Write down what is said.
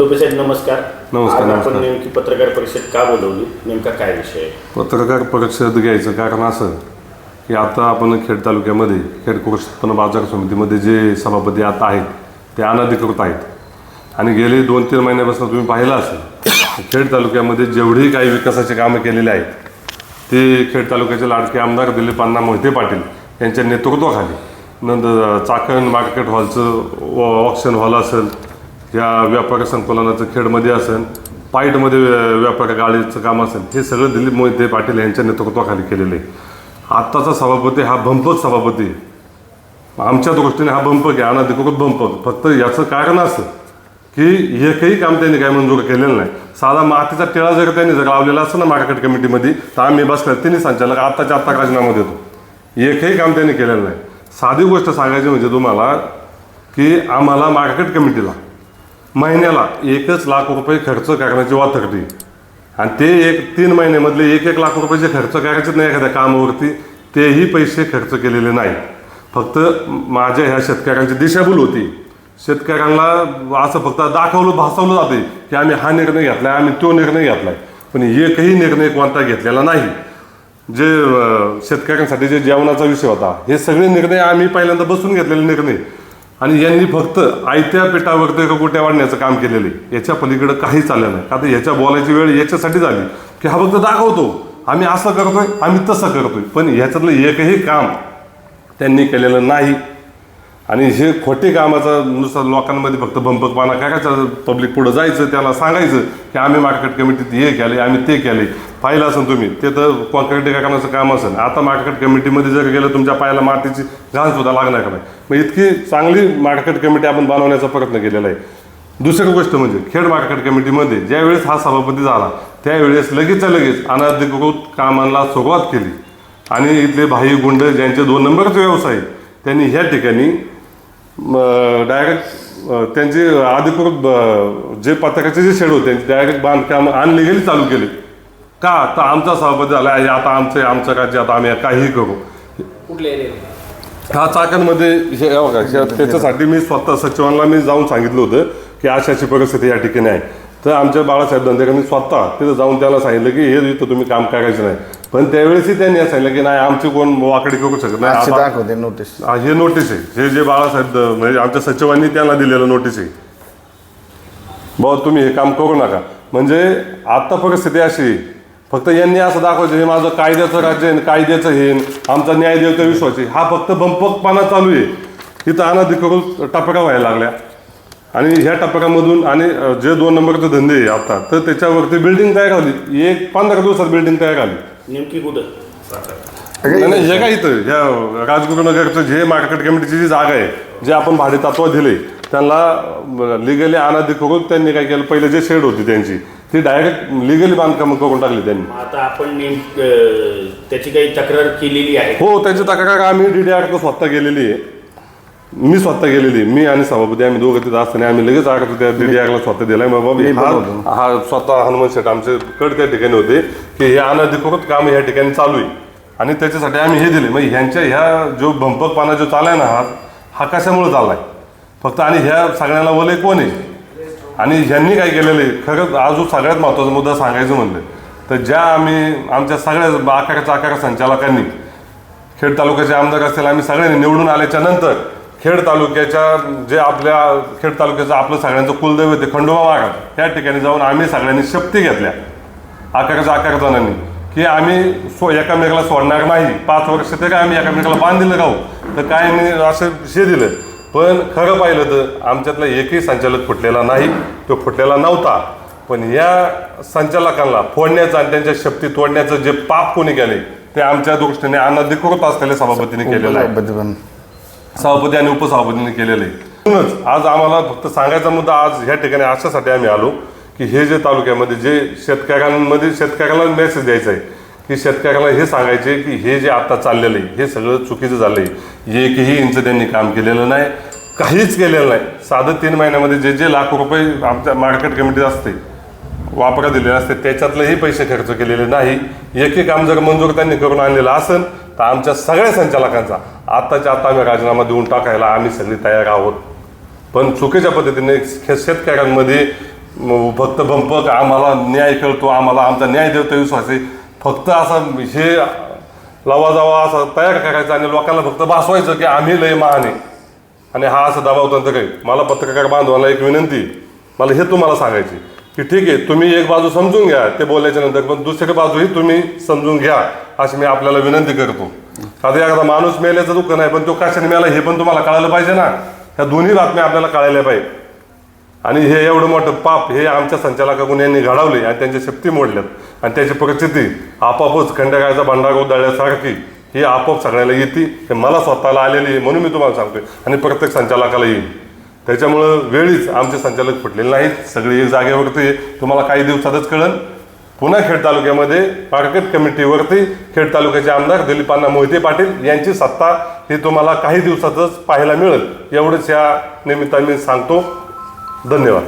टोपे साहेब नमस्कार. नमस्कार, आज आपण नमस्कार. नेमकी पत्रकार परिषद का बोलवली? नेमका काय विषय आहे? पत्रकार परिषद घ्यायचं कारण असं की आता आपण खेड तालुक्यामध्ये खेड कृषी उत्पन्न बाजार समितीमध्ये जे सभापती आता आहेत ते अनधिकृत आहेत. आणि गेले दोन तीन महिन्यापासून तुम्ही पाहिलं असेल खेड तालुक्यामध्ये जेवढेही काही विकासाचे कामं केलेले आहेत ते खेड तालुक्याचे लाडके आमदार दिलीप अण्णा मोहिते पाटील यांच्या नेतृत्वाखाली नंतर चाकण मार्केट हॉलचं ऑक्शन हॉल असेल या व्यापारी संकुलनाचं खेडमध्ये असेल पाईटमध्ये व्यापार व्यापारी गाडीचं काम असेल हे सगळं दिलीप मोहिते पाटील यांच्या नेतृत्वाखाली केलेलं आहे. आत्ताचा सभापती हा भंपक सभापती आमच्या दृष्टीने हा भंपक आहे अनधिकृत भंपक फक्त याचं कारण असं की एकही काम त्यांनी काय मंजूर केलेलं नाही. साधा मातीचा टिळा जर त्यांनी जर लावलेला असं ना मार्केट कमिटीमध्ये तर आम्ही बसल्या तिन्ही संचालक आत्ताच्या आत्ता राजीनामा देतो. एकही काम त्यांनी केलेलं नाही. साधी गोष्ट सांगायची म्हणजे तुम्हाला की आम्हाला मार्केट कमिटीला महिन्याला एकच लाख रुपये खर्च करण्याची वाथरती आणि ते एक तीन महिन्यामधले एक एक लाख रुपये जे खर्च करायचे नाही एखाद्या कामावरती तेही पैसे खर्च केलेले नाही. फक्त माझ्या ह्या शेतकऱ्यांची दिशाभूल होती. शेतकऱ्यांना असं फक्त दाखवलं भासवलं जाते की आम्ही हा निर्णय घेतलाय आम्ही तो निर्णय घेतलाय. पण एकही निर्णय कोणता घेतलेला नाही. जे शेतकऱ्यांसाठी जे जेवणाचा विषय होता हे सगळे निर्णय आम्ही पहिल्यांदा बसून घेतलेले निर्णय. आणि यांनी फक्त आयत्या पेटावरती गोट्या वाढण्याचं काम केलेलं आहे. याच्या पलीकडं काही चाललं नाही. आता याच्या बोलायची वेळ याच्यासाठी झाली की हा फक्त दाखवतो. आम्ही असं करतोय आम्ही तसं करतोय. पण ह्याच्यातलं एकही काम त्यांनी केलेलं नाही. आणि हे खोटे कामाचा नुसता लोकांमध्ये फक्त भंपकपणा काय पब्लिक पुढं जायचं त्याला सांगायचं की आम्ही मार्केट कमिटीत हे केले आम्ही ते केले पाहिलं असेल तुम्ही ते तर कॉन्क्रिटीकरणाचं काम असेल. आता मार्केट कमिटीमध्ये जर गेलं तुमच्या पायाला मातीची घास सुद्धा लागणार नाही? मग इतकी चांगली मार्केट कमिटी आपण बनवण्याचा प्रयत्न केलेला आहे. दुसरी गोष्ट म्हणजे खेड मार्केट कमिटीमध्ये ज्यावेळेस हा सभापती झाला त्यावेळेस लगेचच्या लगेच अनधिकृत कामांना सुरुवात केली. आणि इथले भाई गुंड ज्यांचे दोन नंबरचे व्यवसाय त्यांनी ह्या ठिकाणी डायरेक्ट त्यांचे ब- जे पत्रकाचे जे शेड होते त्यांचे डायरेक्ट बांधकाम अनलिगली चालू केले. का? तर आमचा सभापती झाला आहे, आता आमचं आमचं राज्य आता आम्ही काहीही करू. एरियात हा चाकणमध्ये हे बघा त्याच्यासाठी मी स्वतः सचिवांना मी जाऊन सांगितलं होतं की अशाची परिस्थिती या ठिकाणी आहे. तर आमच्या बाळासाहेब धंदेकरांनी स्वतः तिथं जाऊन त्याला सांगितलं की हे इथं तुम्ही काम करायचं नाही. पण त्यावेळेसही त्यांनी असं सांगितलं की नाही आमची कोण वाकडी करू शकत नाही. दाखवते नोटीस हा, हे नोटीस आहे. हे जे बाळासाहेब द- म्हणजे आमच्या सचिवांनी त्यांना दिलेलं नोटीस आहे. बाबा तुम्ही हे काम करू नका. म्हणजे आता परिस्थिती अशी आहे. फक्त यांनी असं दाखवायचं हे माझं कायद्याचं राज्य आहे कायद्याचं हे आमचा न्यायदेवता विश्वास आहे. हा फक्त बंपकपणा चालू आहे. इथं अनधिकृत टपका व्हायला लागल्या. आणि ह्या टपकामधून आणि जे दोन नंबरचे धंदे आहे आता तर त्याच्यावरती बिल्डिंग तयार झाली. एक पंधरा दिवसात बिल्डिंग तयार झाली नेमकी कुठं? नाही नाही हे काय इथं? ह्या राजगुरुनगरचं जे मार्केट कमिटीची जी जागा आहे जे आपण भाडे तत्व दिले त्यांना लिगली अनधिकृत त्यांनी काय केलं? पहिले जे शेड होती त्यांची ती डायरेक्ट लिगली बांधकाम करून टाकली त्यांनी. आता आपण त्याची काही तक्रार केलेली आहे हो त्याची तक्रार आम्ही डी डी आर स्वतः गेलेली आहे. मी स्वतः गेलेली. मी आणि सभापती आम्ही दोघं तिथं असताना आम्ही लगेच आठ त्या डी डी आरला स्वतः दिलाय. मग बाबा हा हा स्वतः हनुमान शेठ आमचे कड त्या ठिकाणी होते की हे अनधिकृत काम या ठिकाणी चालू आहे. आणि त्याच्यासाठी आम्ही हे दिले. मग ह्यांच्या ह्या जो भंपकपणा जो चाललाय ना हा हा कशामुळे चाललाय? फक्त आणि ह्या सगळ्यांना वलय कोण आहे? आणि ह्यांनी काय केलेलं आहे? खरंच अजून सगळ्यात महत्त्वाचा मुद्दा सांगायचं म्हणलं तर ज्या आम्ही आमच्या सगळ्या आकाराच्या आकार संचालकांनी खेड तालुक्याचे आमदार असतील आम्ही सगळ्यांनी निवडून आल्याच्यानंतर खेड तालुक्याच्या जे आपल्या खेड तालुक्याचं आपलं सगळ्यांचं कुलदैवत आहे खंडोबा महाराज त्या ठिकाणी जाऊन आम्ही सगळ्यांनी शक्ती घेतल्या. आकाराच्या आकार जणांनी की आम्ही सो एकामेकाला सोडणार नाही. पाच वर्ष ते काय आम्ही एकामेकाला बांधलेलं राहू. तर काय मी असं हे दिलं. पण खरं पाहिलं तर आमच्यातला एकही संचालक फुटलेला नाही. तो फुटलेला नव्हता. पण या संचालकांना फोडण्याचं आणि त्यांच्या शक्ती तोडण्याचं जे पाप कोणी केले ते आमच्या दृष्टीने अनधिकृत असलेल्या सभापतीने केलेलं आहे. सभापती आणि उपसभापतींनी केलेलं. आहे म्हणूनच आज आम्हाला फक्त सांगायचा मुद्दा आज ह्या ठिकाणी अशासाठी आम्ही आलो की हे जे तालुक्यामध्ये जे शेतकऱ्यांमध्ये शेतकऱ्याला मेसेज द्यायचा आहे की शेतकऱ्याला हे सांगायचे की हे जे आता चाललेलं आहे हे सगळं चुकीचं झालं आहे एकही इंच त्यांनी काम केलेलं नाही काहीच केलेलं नाही. साधं तीन महिन्यामध्ये जे जे लाख रुपये आमच्या मार्केट कमिटीत असते वापरा दिलेले असते त्याच्यातलेही पैसे खर्च केलेले नाही. एकही काम जर मंजूर त्यांनी करून आणलेलं असेल तर आमच्या सगळ्या संचालकांचा आत्ताच्या आता आम्ही राजीनामा देऊन टाकायला आम्ही सगळी तयार आहोत. पण चुकीच्या पद्धतीने शे- शेतकऱ्यांमध्ये फक्त भंपक आम्हाला न्याय कळतो आम्हाला आमचा न्याय देवता विश्वास. आहे फक्त असं हे लवाजावा असा असं तयार करायचं आणि लोकांना फक्त भासवायचं की आम्ही लय महान आहे. आणि हा असं दबाव तंत्र काही मला पत्रकार बांधवांना एक विनंती मला हे तुम्हाला सांगायची की ठीक आहे तुम्ही एक बाजू समजून घ्या ते बोलल्याच्या नंतर पण दुसरी बाजूही तुम्ही समजून घ्या. अशी मी आपल्याला विनंती करतो. आता एखादा माणूस मेल्याचं दुःख नाही पण तो कशाने मेला हे पण तुम्हाला कळायला पाहिजे ना. ह्या दोन्ही बातम्या आपल्याला कळायला पाहिजे. आणि हे एवढं मोठं पाप हे आमच्या संचालकाकडून यांनी घडवले आणि त्यांच्या शक्ती मोडल्यात. आणि त्याची परिस्थिती आपोआपच खंडकाळचा भंडार उधळल्यासारखी ही आपोआप सगळ्याला येते. हे मला स्वतःला आलेली आहे म्हणून मी तुम्हाला सांगतोय. आणि प्रत्येक संचालकाला येईल. त्याच्यामुळं वेळीच आमचे संचालक फुटलेले नाहीत. सगळे एक जागेवरती तुम्हाला काही दिवसातच कळन पुन्हा खेड तालुक्यामध्ये मार्केट कमिटीवरती खेड तालुक्याचे आमदार दिलीपांना मोहिते पाटील यांची सत्ता ही तुम्हाला काही दिवसातच पाहायला मिळेल. एवढंच या निमित्ताने मी सांगतो. धन्यवाद.